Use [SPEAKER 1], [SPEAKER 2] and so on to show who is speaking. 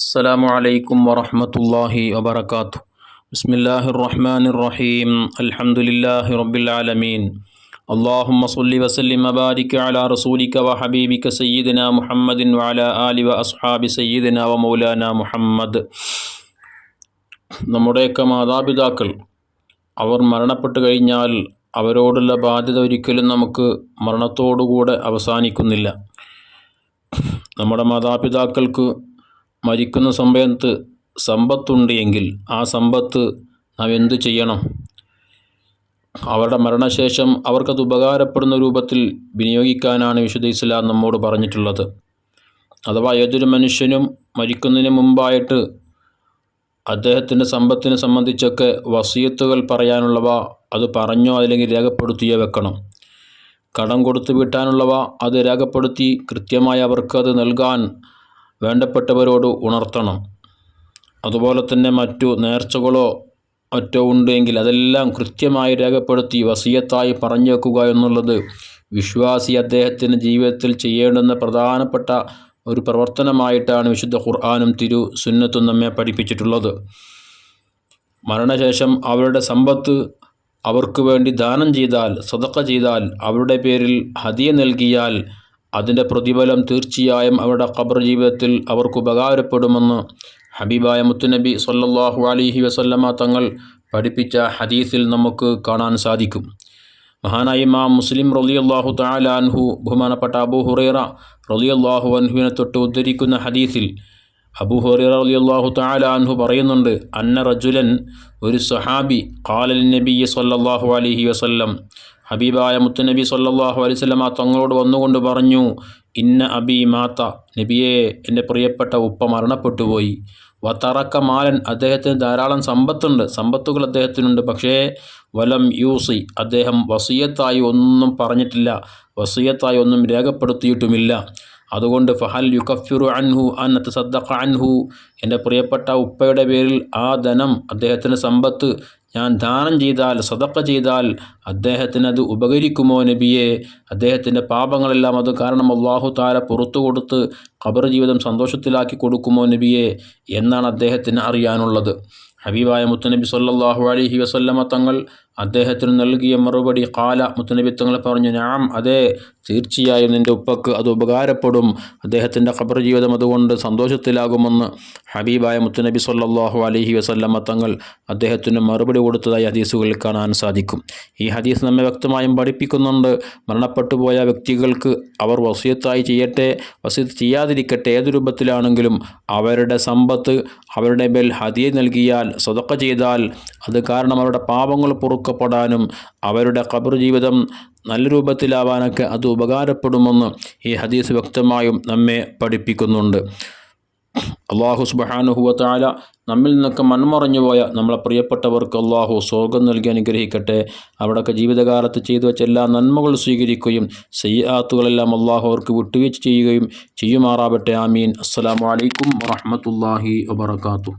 [SPEAKER 1] السلام عليكم ورحمة الله وبركاته بسم الله الرحمن الرحيم الحمد لله رب العالمين اللهم صل وسلم وبارك على رسولك وحبيبك سيدنا محمد وعلى آل وأصحاب سيدنا ومولانا محمد നമ്മുടെയൊക്കെ മാതാപിതാക്കൾ അവർ മരണപ്പെട്ടു കഴിഞ്ഞാൽ അവരോടുള്ള ബാധ്യത ഒരിക്കലും നമുക്ക് മരണത്തോടുകൂടെ അവസാനിക്കുന്നില്ല നമ്മുടെ മാതാപിതാക്കൾക്ക് മരിക്കുന്ന സമയത്ത് സമ്പത്തുണ്ട് എങ്കിൽ ആ സമ്പത്ത് നാം എന്തു ചെയ്യണം? അവരുടെ മരണശേഷം അവർക്കത് ഉപകാരപ്പെടുന്ന രൂപത്തിൽ വിനിയോഗിക്കാനാണ് വിശുദ്ധ ഇസ്ലാം നമ്മോട് പറഞ്ഞിട്ടുള്ളത്. അഥവാ ഏതൊരു മനുഷ്യനും മരിക്കുന്നതിന് മുമ്പായിട്ട് അദ്ദേഹത്തിന്റെ സമ്പത്തിനെ സംബന്ധിച്ചൊക്കെ വസീയത്തുകൾ പറയാനുള്ളവ അത് പറഞ്ഞോ അല്ലെങ്കിൽ രേഖപ്പെടുത്തിയോ വെക്കണം. കടം കൊടുത്തു വിട്ടാനുള്ളവ അത് രേഖപ്പെടുത്തി കൃത്യമായി അവർക്കത് നൽകാൻ വേണ്ടപ്പെട്ടവരോട് ഉണർത്തണം. അതുപോലെ തന്നെ മറ്റു നേർച്ചകളോ മറ്റോ ഉണ്ടെങ്കിൽ അതെല്ലാം കൃത്യമായി രേഖപ്പെടുത്തി വസീയത്തായി പറഞ്ഞു വെക്കുക എന്നുള്ളത് വിശ്വാസി അദ്ദേഹത്തിന്റെ ജീവിതത്തിൽ ചെയ്യേണ്ടുന്ന പ്രധാനപ്പെട്ട ഒരു പ്രവർത്തനമായിട്ടാണ് വിശുദ്ധ ഖുർആാനും തിരു സുന്നത്തും നമ്മെ പഠിപ്പിച്ചിട്ടുള്ളത്. മരണശേഷം അവരുടെ സമ്പത്ത് അവർക്ക് വേണ്ടി ദാനം ചെയ്താൽ സതക്ക ചെയ്താൽ അവരുടെ പേരിൽ ഹദിയ നൽകിയാൽ അതിന്റെ പ്രതിഫലം തീർച്ചയായും അവരുടെ ഖബർ ജീവിതത്തിൽ അവർക്ക് ഉപകാരപ്പെടുമെന്ന് ഹബീബായ മുത്തുനബി സല്ലാഹു അലിഹി വസല്ലമ തങ്ങൾ പഠിപ്പിച്ച ഹദീസിൽ നമുക്ക് കാണാൻ സാധിക്കും. മഹാനായ ഇമാം മുസ്ലിം റളിയല്ലാഹു തആല അൻഹു ബഹുമാനപ്പെട്ട അബൂ ഹുറൈറ റളിയല്ലാഹു അൻഹുവിനെ തൊട്ട് ഉദ്ധരിക്കുന്ന ഹദീസിൽ അബൂ ഹുറൈറ റളിയല്ലാഹു തആല അൻഹു പറയുന്നുണ്ട് അന്ന റജുലൻ ഒരു സഹാബി കാലൽ നബി സല്ലാഹു അലിഹി വസല്ലം ഹബീബായ മുത്തുനബി സല്ലാഹു അലൈഹി വസല്ലമ തങ്ങളോട് വന്നുകൊണ്ട് പറഞ്ഞു ഇന്ന അബി മാത്ത നബിയെ എന്റെ പ്രിയപ്പെട്ട ഉപ്പ മരണപ്പെട്ടുപോയി വത്തറക്ക മാലൻ അദ്ദേഹത്തിന് ധാരാളം സമ്പത്തുണ്ട്. സമ്പത്തുകൾ അദ്ദേഹത്തിനുണ്ട്. പക്ഷേ വലം യൂസി അദ്ദേഹം വസീയത്തായി ഒന്നും പറഞ്ഞിട്ടില്ല. വസീയത്തായി ഒന്നും രേഖപ്പെടുത്തിയിട്ടുമില്ല. അതുകൊണ്ട് ഫഹൽ യുക്കഫിറു അൻഹു അൻ സദ്ദഖ അൻഹു എന്റെ പ്രിയപ്പെട്ട ഉപ്പയുടെ പേരിൽ ആ ധനം അദ്ദേഹത്തിന്റെ സമ്പത്ത് ഞാൻ ദാനം ചെയ്താൽ സ്വതക്ക ചെയ്താൽ അദ്ദേഹത്തിന് അത് ഉപകരിക്കുമോ നബിയെ? അദ്ദേഹത്തിന്റെ പാപങ്ങളെല്ലാം അത് കാരണം അള്ളാഹു താര പുറത്തു കൊടുത്ത് ഖബർ ജീവിതം സന്തോഷത്തിലാക്കി കൊടുക്കുമോ നബിയെ എന്നാണ് അദ്ദേഹത്തിന് അറിയാനുള്ളത്. ഹബീബായ മുത്തനബി സല്ലാഹു അലഹി വസല്ലമ തങ്ങൾ അദ്ദേഹത്തിന് നൽകിയ മറുപടി കാല മുത്തനബി തങ്ങൾ പറഞ്ഞു ഞാൻ അതെ തീർച്ചയായും നിന്റെ ഉപ്പക്ക് അത് ഉപകാരപ്പെടും. അദ്ദേഹത്തിന്റെ ഖബർ ജീവിതം അതുകൊണ്ട് സന്തോഷത്തിലാകുമെന്ന് ഹബീബായ മുത്തനബി സല്ലാഹു അലഹി വസല്ലമ തങ്ങൾ അദ്ദേഹത്തിന് മറുപടി കൊടുത്തതായി ഹദീസുകളിൽ കാണാൻ സാധിക്കും. ഈ ഹദീസ് നമ്മെ വ്യക്തമായും പഠിപ്പിക്കുന്നുണ്ട്. മരണപ്പെട്ടു പോയ വ്യക്തികൾക്ക് അവർ വസിയത്തായി ചെയ്യട്ടെ വസീത്ത് ചെയ്യാതിരിക്കട്ടെ ഏത് രൂപത്തിലാണെങ്കിലും അവരുടെ സമ്പത്ത് അവരുടെ മേൽ ഹദിയ നൽകിയാൽ സ്വതക്ക ചെയ്താൽ അത് കാരണം അവരുടെ പാപങ്ങൾ പൊറുക്കപ്പെടാനും അവരുടെ ഖബർ ജീവിതം നല്ല രൂപത്തിലാവാനൊക്കെ അത് ഉപകാരപ്പെടുമെന്ന് ഈ ഹദീസ് വ്യക്തമായും നമ്മെ പഠിപ്പിക്കുന്നുണ്ട്. അള്ളാഹു സുബഹാനുഹുവത്താല നമ്മിൽ നിന്നൊക്കെ മൺമറഞ്ഞു പോയ നമ്മളെ പ്രിയപ്പെട്ടവർക്ക് അള്ളാഹു സ്വർഗം നൽകി അനുഗ്രഹിക്കട്ടെ. അവിടെയൊക്കെ ജീവിതകാലത്ത് ചെയ്തു വെച്ച എല്ലാ നന്മകൾ സ്വീകരിക്കുകയും സയ്യാത്തുകളെല്ലാം അള്ളാഹു അവർക്ക് വിട്ടുവീഴ്ച ചെയ്യുകയും ചെയ്യുമാറാവട്ടെ. ആമീൻ. അസ്സലാമു അലൈക്കും വറഹമത്തല്ലാഹി വബർക്കാത്തു